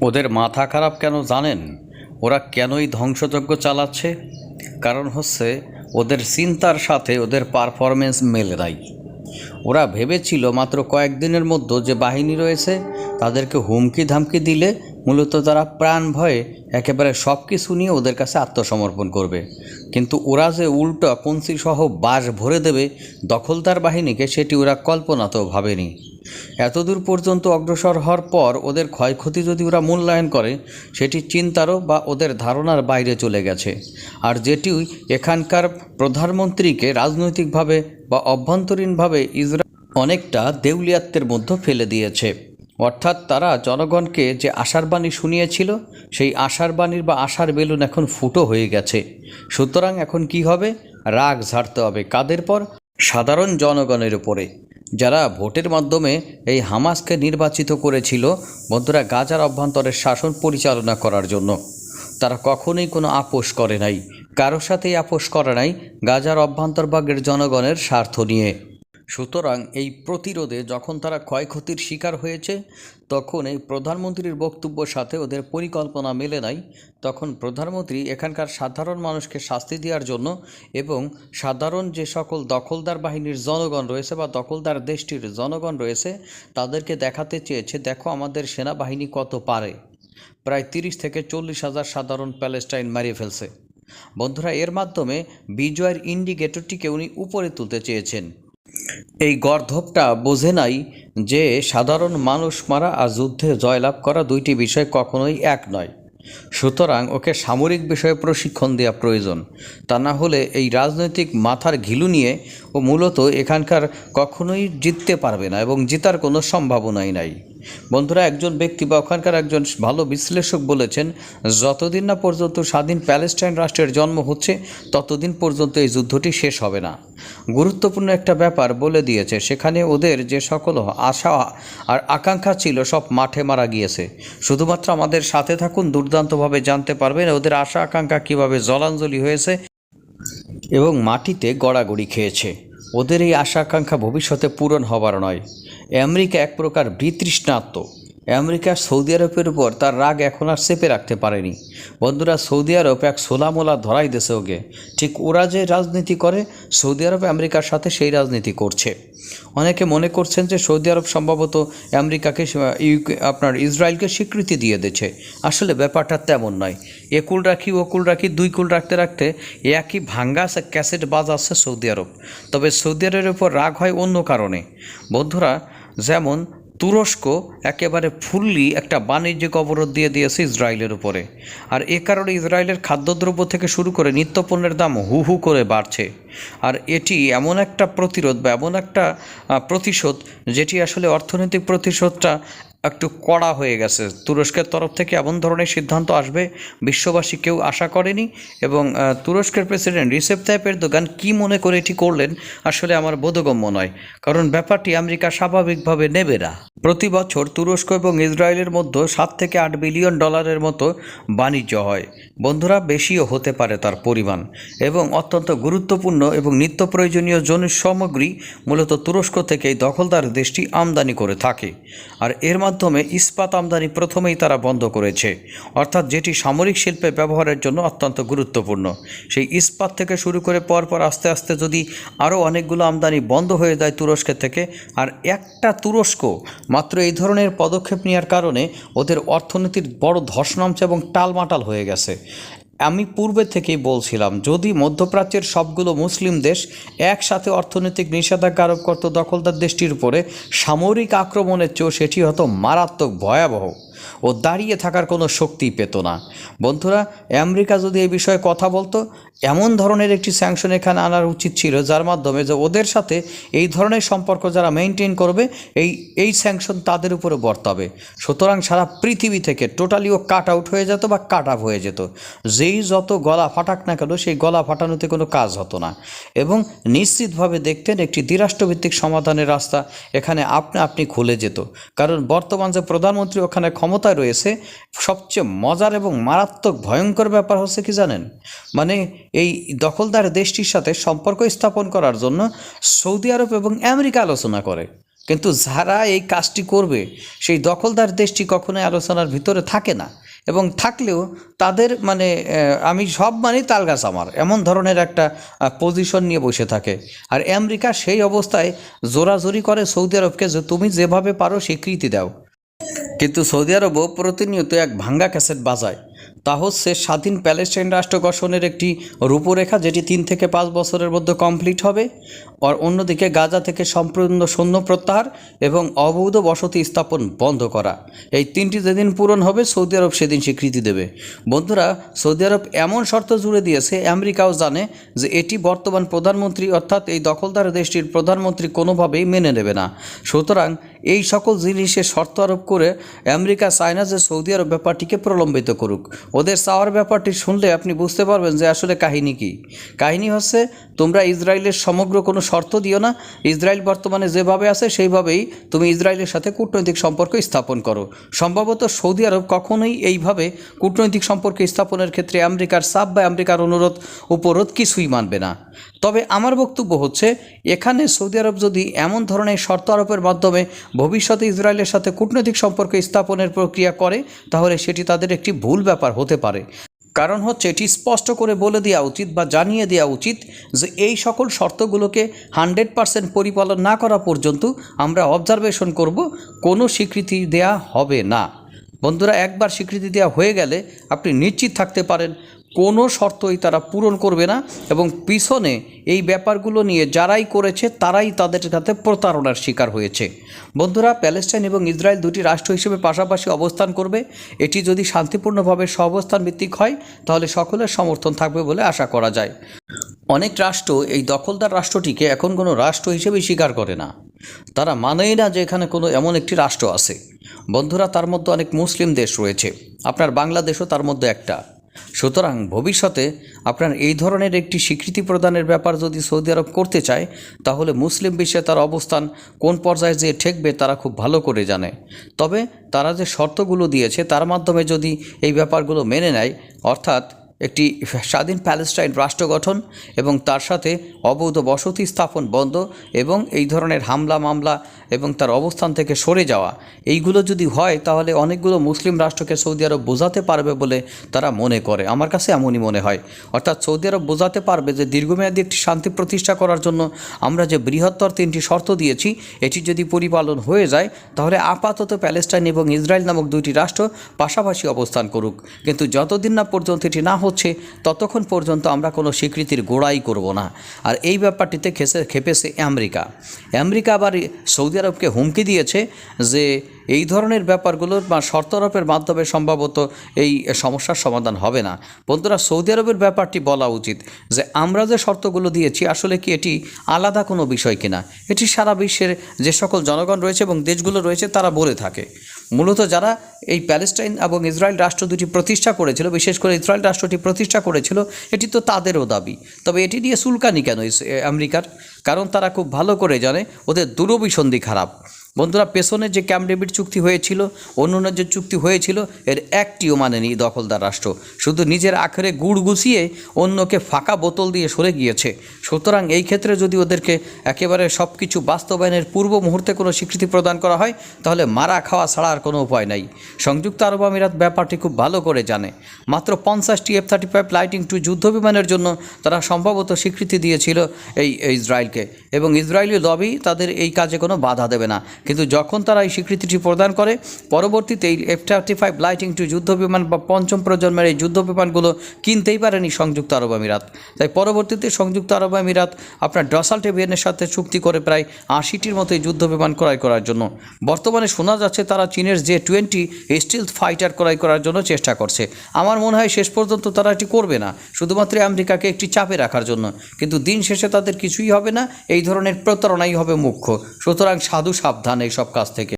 ওদের মাথা খারাপ কেন জানেন? ওরা কেনই ধ্বংসযজ্ঞ চালাচ্ছে? কারণ হচ্ছে, ওদের চিন্তার সাথে ওদের পারফরমেন্স মেলে নাই। ওরা ভেবেছিল মাত্র কয়েকদিনের মধ্যে যে বাহিনী রয়েছে, তাদেরকে হুমকি ধামকি দিলে মূলত তারা প্রাণ ভয়ে একেবারে সব কিছু নিয়ে ওদের কাছে আত্মসমর্পণ করবে। কিন্তু ওরা যে উল্টো কঞ্চি বাস ভরে দেবে দখলদার বাহিনীকে, সেটি ওরা কল্পনাতেও ভাবেনি। এতদূর পর্যন্ত অগ্রসর হওয়ার পর ওদের ক্ষয়ক্ষতি যদি ওরা মূল্যায়ন করে, সেটি চিন্তারও বা ওদের ধারণার বাইরে চলে গেছে। আর যেটি এখানকার প্রধানমন্ত্রীকে রাজনৈতিকভাবে বা অভ্যন্তরীণভাবে ইসরায়েল অনেকটা দেউলিয়াত্বের মধ্যে ফেলে দিয়েছে। অর্থাৎ তারা জনগণকে যে আশার বাণী শুনিয়েছিল, সেই আশার বাণীর বা আশার বেলুন এখন ফুটো হয়ে গেছে। সুতরাং এখন কি হবে? রাগ ঝাড়তে হবে। কাদের পর? সাধারণ জনগণের উপরে। যারা ভোটের মাধ্যমে এই হামাসকে নির্বাচিত করেছিল, বন্ধুরা, গাজার অভ্যন্তরের শাসন পরিচালনা করার জন্য। তারা কখনোই কোনো আপোষ করে নাই। কারোর সাথেই আপোষ করে নাই গাজার অভ্যন্তরভাগের জনগণের স্বার্থ নিয়ে। সুতরাং এই প্রতিরোধে যখন তারা ক্ষয়ক্ষতির শিকার হয়েছে, তখন এই প্রধানমন্ত্রীর বক্তব্যের সাথে ওদের পরিকল্পনা মেলে নাই। তখন প্রধানমন্ত্রী এখানকার সাধারণ মানুষকে শাস্তি দেওয়ার জন্য এবং সাধারণ যে সকল দখলদার বাহিনীর জনগণ রয়েছে বা দখলদার দেশটির জনগণ রয়েছে, তাদেরকে দেখাতে চেয়েছে, দেখো আমাদের সেনাবাহিনী কত পারে। প্রায় তিরিশ থেকে চল্লিশ হাজার সাধারণ প্যালেস্টাইন মারিয়ে ফেলছে। বন্ধুরা, এর মাধ্যমে বিজয়ের ইন্ডিকেটরটিকে উনি উপরে তুলতে চেয়েছেন। এই গর্ধবটা বোঝে নাই যে সাধারণ মানুষ মারা আর যুদ্ধে জয়লাভ করা দুইটি বিষয় কখনোই এক নয়। সুতরাং ওকে সামরিক বিষয়ে প্রশিক্ষণ দেওয়া প্রয়োজন। তা না হলে এই রাজনৈতিক মাথার ঘিলু নিয়ে ও মূলত এখানকার কখনোই জিততে পারবে না এবং জেতার কোনো সম্ভাবনাই নাই। বন্ধুরা, একজন ব্যক্তি বা ওখানকার একজন ভালো বিশ্লেষক বলেছেন, যতদিন না পর্যন্ত স্বাধীন প্যালেস্টাইন রাষ্ট্রের জন্ম হচ্ছে, ততদিন পর্যন্ত এই যুদ্ধটি শেষ হবে না। গুরুত্বপূর্ণ একটা ব্যাপার বলে দিয়েছে, সেখানে ওদের যে সকল আশা আর আকাঙ্ক্ষা ছিল সব মাঠে মারা গিয়েছে। শুধুমাত্র আমাদের সাথে থাকুন, দুর্দান্তভাবে জানতে পারবেন ওদের আশা আকাঙ্ক্ষা কীভাবে জলাঞ্জলি হয়েছে এবং মাটিতে গড়াগড়ি খেয়েছে। ওদের এই আশা আকাঙ্ক্ষা ভবিষ্যতে পূরণ হবার নয়। আমেরিকা এক প্রকার বিতৃষ্ণাত্ম আমেরিকা সৌদি আরবের উপর তার রাগ এখন আর চেপে রাখতে পারেনি। বন্ধুরা, সৌদি আরব এক সোলামোলা ধরাই দেশে ওকে ঠিক ওরা যে রাজনীতি করে, সৌদি আরব আমেরিকার সাথে সেই রাজনীতি করছে। অনেকে মনে করছেন যে সৌদি আরব সম্ভবত আমেরিকাকে আপনার ইসরায়েলকে স্বীকৃতি দিয়ে দিচ্ছে আসলে ব্যাপারটা তেমন নয়। একুল রাখি ওকুল রাখি, দুই কুল রাখতে রাখতে একই ভাঙ্গা ক্যাসেট বাজ বাজাচ্ছে সৌদি আরব। তবে সৌদি আরবের উপর রাগ হয় অন্য কারণে। বন্ধুরা যেমন, তুরস্ক একেবারে ফুললি একটা বাণিজ্যিক অবরোধ দিয়ে দিয়েছে ইসরায়েলের উপরে। আর এ কারণে ইসরায়েলের খাদ্যদ্রব্য থেকে শুরু করে নিত্যপণ্যের দাম হু হু করে বাড়ছে। আর এটি এমন একটা প্রতিরোধ বা এমন একটা প্রতিশোধ, যেটি আসলে অর্থনৈতিক প্রতিশোধটা একটু কড়া হয়ে গেছে। তুরস্কের তরফ থেকে এমন ধরনের সিদ্ধান্ত আসবে, বিশ্ববাসী কেউ আশা করেনি এবং তুরস্কের প্রেসিডেন্ট রিসেপ তাইপের দোকান কি মনে করে এটি করলেন আসলে আমার বোধগম্য নয়। কারণ ব্যাপারটি আমেরিকা স্বাভাবিকভাবে নেবে না। প্রতি বছর তুরস্ক এবং ইসরায়েলের মধ্যে সাত থেকে আট বিলিয়ন ডলারের মতো বাণিজ্য হয়। বন্ধুরা, বেশিও হতে পারে তার পরিমাণ এবং অত্যন্ত গুরুত্বপূর্ণ এবং নিত্য প্রয়োজনীয় জন সামগ্রী মূলত তুরস্ক থেকে এই দখলদার দেশটি আমদানি করে থাকে। আর এর মাধ্যমে ইস্পাত আমদানি প্রথমেই তারা বন্ধ করেছে। অর্থাৎ যেটি সামরিক শিল্পে ব্যবহারের জন্য অত্যন্ত গুরুত্বপূর্ণ। সেই ইস্পাত থেকে শুরু করে পরপর আস্তে আস্তে যদি আরও অনেকগুলো আমদানি বন্ধ হয়ে যায় তুরস্কের থেকে, আর একটা তুরস্ক মাত্র এই ধরনের পদক্ষেপ নেওয়ার কারণে ওদের অর্থনীতির বড় ধস নামছে এবং টালমাটাল হয়ে গেছে। আমি পূর্বে থেকেই বলছিলাম, যদি মধ্যপ্রাচ্যের সবগুলো মুসলিম দেশ একসাথে অর্থনৈতিক নিষেধাজ্ঞা আরোপ করত দখলদার দেশটির উপরে, সামরিক আক্রমণের চেয়েও সেটি হতো মারাত্মক ভয়াবহ ও দাঁড়িয়ে থাকার কোনো শক্তি পেত না। বন্ধুরা, আমেরিকা যদি এই বিষয়ে কথা বলতো এমন ধরনের একটি স্যাংশন এখানে আনার উচিত ছিল, যার মাধ্যমে যে ওদের সাথে এই ধরনের সম্পর্ক যারা মেনটেন করবে, এই এই স্যাংশন তাদের উপরে বর্তাবে। সুতরাং সারা পৃথিবী থেকে টোটালি ও কাট আউট হয়ে যেত বা কাট আপ হয়ে যেত। যেই যত গলা ফাটাক না কেন, সেই গলা ফাটানোতে কোনো কাজ হতো না। এবং নিশ্চিতভাবে দেখতেন একটি দ্বিরাষ্ট্রভিত্তিক সমাধানের রাস্তা এখানে আপনি আপনি খুলে যেত। কারণ বর্তমান যে প্রধানমন্ত্রী ওখানে ক্ষমতায় রয়েছে, সবচেয়ে মজার এবং মারাত্মক ভয়ঙ্কর ব্যাপার হচ্ছে কি জানেন? মানে এই দখলদার দেশটির সাথে সম্পর্ক স্থাপন করার জন্য সৌদি আরব এবং আমেরিকা আলোচনা করে। কিন্তু যারা এই কাজটি করবে, সেই দখলদার দেশটি কখনোই আলোচনার ভিতরে থাকে না এবং থাকলেও তাদের মানে আমি সব মানি তালগাছ আমার। এমন ধরনের একটা পজিশন নিয়ে বসে থাকে। আর আমেরিকা সেই অবস্থায় জোরাজোরি করে সৌদি আরবকে যে তুমি যেভাবে পারো স্বীকৃতি দাও। কিন্তু সৌদি আরবও প্রতিনিয়ত এক ভাঙ্গা ক্যাসেট বাজায়। তা হচ্ছে স্বাধীন প্যালেস্টাইন রাষ্ট্র গঠনের একটি রূপরেখা যেটি তিন থেকে পাঁচ বছরের মধ্যে কমপ্লিট হবে। আর অন্যদিকে গাজা থেকে সম্পূর্ণ সৈন্য প্রত্যাহার এবং অবৈধ বসতি স্থাপন বন্ধ করা। এই তিনটি যেদিন পূরণ হবে, সৌদি আরব সেদিন স্বীকৃতি দেবে। বন্ধুরা, সৌদি আরব এমন শর্ত জুড়ে দিয়েছে, আমেরিকাও জানে, যে এটি বর্তমান প্রধানমন্ত্রী অর্থাৎ এই দখলদার দেশটির প্রধানমন্ত্রী কোনোভাবেই মেনে নেবে না। সুতরাং এই সকল জিনিসে শর্ত আরোপ করে আমেরিকা চায় না যে সৌদি আরব ব্যাপারটিকে প্রলম্বিত করুক। ওদের চাওয়ার ব্যাপারটি শুনলে আপনি বুঝতে পারবেন যে আসলে কাহিনী কি। কাহিনী হচ্ছে, তোমরা ইসরায়েলের সমগ্র কোনো শর্ত দিও না, ইসরায়েল বর্তমানে যেভাবে আছে সেইভাবেই তুমি ইসরায়েলের সাথে কূটনৈতিক সম্পর্ক স্থাপন করো। সম্ভবত সৌদি আরব কখনোই এইভাবে কূটনৈতিক সম্পর্ক স্থাপনের ক্ষেত্রে আমেরিকার চাপ বা আমেরিকার অনুরোধ উপরোধ কিছুই মানবে না। তবে আমার বক্তব্য হচ্ছে, এখানে সৌদি আরব যদি এমন ধরনের শর্ত আরোপের মাধ্যমে ভবিষ্যতে ইসরায়েলের সাথে কূটনৈতিক সম্পর্ক স্থাপনের প্রক্রিয়া করে, তাহলে সেটি তাদের একটি ভুল ব্যাপার হতে পারে। কারণ হচ্ছে, এটি স্পষ্ট করে বলে দেওয়া উচিত বা জানিয়ে দেওয়া উচিত যে এই সকল শর্তগুলোকে হান্ড্রেড পারসেন্ট পরিপালন না করা পর্যন্ত আমরা অবজারভেশন করব, কোনো স্বীকৃতি দেয়া হবে না। বন্ধুরা, একবার স্বীকৃতি দেওয়া হয়ে গেলে আপনি নিশ্চিত থাকতে পারেন কোনো শর্তই তারা পূরণ করবে না এবং পিছনে এই ব্যাপারগুলো নিয়ে যারাই করেছে, তারাই তাদের সাথে প্রতারণার শিকার হয়েছে। বন্ধুরা, প্যালেস্টাইন এবং ইসরায়েল দুটি রাষ্ট্র হিসেবে পাশাপাশি অবস্থান করবে। এটি যদি শান্তিপূর্ণভাবে সহাবস্থান ভিত্তিক হয়, তাহলে সকলের সমর্থন থাকবে বলে আশা করা যায়। অনেক রাষ্ট্র এই দখলদার রাষ্ট্রটিকে এখন কোনো রাষ্ট্র হিসেবে স্বীকার করে না। তারা মানেই না যে এখানে কোনো এমন একটি রাষ্ট্র আছে। বন্ধুরা, তার মধ্যে অনেক মুসলিম দেশ রয়েছে। আপনার বাংলাদেশও তার মধ্যে একটা। সুতরাং ভবিষ্যতে আপনার এই ধরনের একটি স্বীকৃতি প্রদানের ব্যাপার যদি সৌদি আরব করতে চায়, তাহলে মুসলিম বিশ্বে তার অবস্থান কোন পর্যায়ে যে ঠেকবে তারা খুব ভালো করে জানে। তবে তারা যে শর্তগুলো দিয়েছে, তার মাধ্যমে যদি এই ব্যাপারগুলো মেনে নেয়, অর্থাৎ একটি স্বাধীন প্যালেস্টাইন রাষ্ট্র গঠন এবং তার সাথে অবৈধ বসতি স্থাপন বন্ধ এবং এই ধরনের হামলা মামলা এবং তার অবস্থান থেকে সরে যাওয়া, এইগুলো যদি হয় তাহলে অনেকগুলো মুসলিম রাষ্ট্রকে সৌদি আরব বোঝাতে পারবে বলে তারা মনে করে। আমার কাছে এমনই মনে হয়। অর্থাৎ সৌদি আরব বোঝাতে পারবে যে দীর্ঘমেয়াদী একটি শান্তি প্রতিষ্ঠা করার জন্য আমরা যে বৃহত্তর তিনটি শর্ত দিয়েছি, এটি যদি পরিপালন হয়ে যায়, তাহলে আপাতত প্যালেস্টাইন এবং ইসরায়েল নামক দুইটি রাষ্ট্র পাশাপাশি অবস্থান করুক। কিন্তু যতদিন না পর্যন্ত এটি না হচ্ছে, ততক্ষণ পর্যন্ত আমরা কোনো স্বীকৃতির গোড়াই করব না। আর এই ব্যাপারটিতে খেসে, খেপেছে আমেরিকা। আমেরিকা আবার সৌদি আরবকে হুমকি দিয়েছে যে এই ধরনের ব্যাপারগুলোর বা শর্ত আরোপের মাধ্যমে সম্ভবত এই সমস্যার সমাধান হবে না। বন্ধুরা, সৌদি আরবের ব্যাপারটি বলা উচিত যে আমরা যে শর্তগুলো দিয়েছি, আসলে কি এটি আলাদা কোনো বিষয় কিনা? এটি সারা বিশ্বের যে সকল জনগণ রয়েছে এবং দেশগুলো রয়েছে, তারা বলে থাকে। মূলত যারা এই প্যালেস্টাইন এবং ইসরায়েল রাষ্ট্র দুটি প্রতিষ্ঠা করেছিল, বিশেষ করে ইসরায়েল রাষ্ট্রটি প্রতিষ্ঠা করেছিল, এটি তো তাদেরও দাবি। তবে এটি নিয়ে সুলকানি কেন আমেরিকার? কারণ তারা খুব ভালো করে জানে, ওদের দূরভিসন্ধি খারাপ। বন্ধুরা, পেছনে যে ক্যাম্প ডেভিড চুক্তি হয়েছিল, অন্যান্য যে চুক্তি হয়েছিল, এর একটিও মানেনি দখলদার রাষ্ট্র। শুধু নিজের আখেরে গুড় গুছিয়ে অন্যকে ফাঁকা বোতল দিয়ে সরে গিয়েছে। সুতরাং এই ক্ষেত্রে যদি ওদেরকে একেবারে সব কিছু বাস্তবায়নের পূর্ব মুহূর্তে কোনো স্বীকৃতি প্রদান করা হয়, তাহলে মারা খাওয়া ছাড়া আর কোনো উপায় নাই। সংযুক্ত আরব আমিরাত ব্যাপারটি খুব ভালো করে জানে। মাত্র পঞ্চাশটি F thirty five lightning two যুদ্ধ বিমানের জন্য তারা সম্ভবত স্বীকৃতি দিয়েছিল এই ইসরায়েলকে। এবং ইসরায়েলি লবি তাদের এই কাজে কোনো বাধা দেবে না। কিন্তু যখন তারা এই স্বীকৃতিটি প্রদান করে, পরবর্তীতে এই F thirty five lightning two যুদ্ধ বিমান বা পঞ্চম প্রজন্মের এই যুদ্ধ বিমানগুলো কিনতেই পারেনি সংযুক্ত আরব আমিরাত। তাই পরবর্তীতে সংযুক্ত আরব আমিরাত আপনার ডসাল্ট এভিয়ানের সাথে চুক্তি করে প্রায় আশিটির মতো যুদ্ধ বিমান ক্রয় করার জন্য। বর্তমানে শোনা যাচ্ছে তারা চীনের যে টোয়েন্টি স্টিল ফাইটার ক্রয় করার জন্য চেষ্টা করছে। আমার মনে হয় শেষ পর্যন্ত তারা এটি করবে না, শুধুমাত্র আমেরিকাকে একটি চাপে রাখার জন্য। কিন্তু দিন শেষে তাদের কিছুই হবে না, এই ধরনের প্রতারণাই হবে মুখ্য। সুতরাং সাধু সাবধান এই সব কাজ থেকে।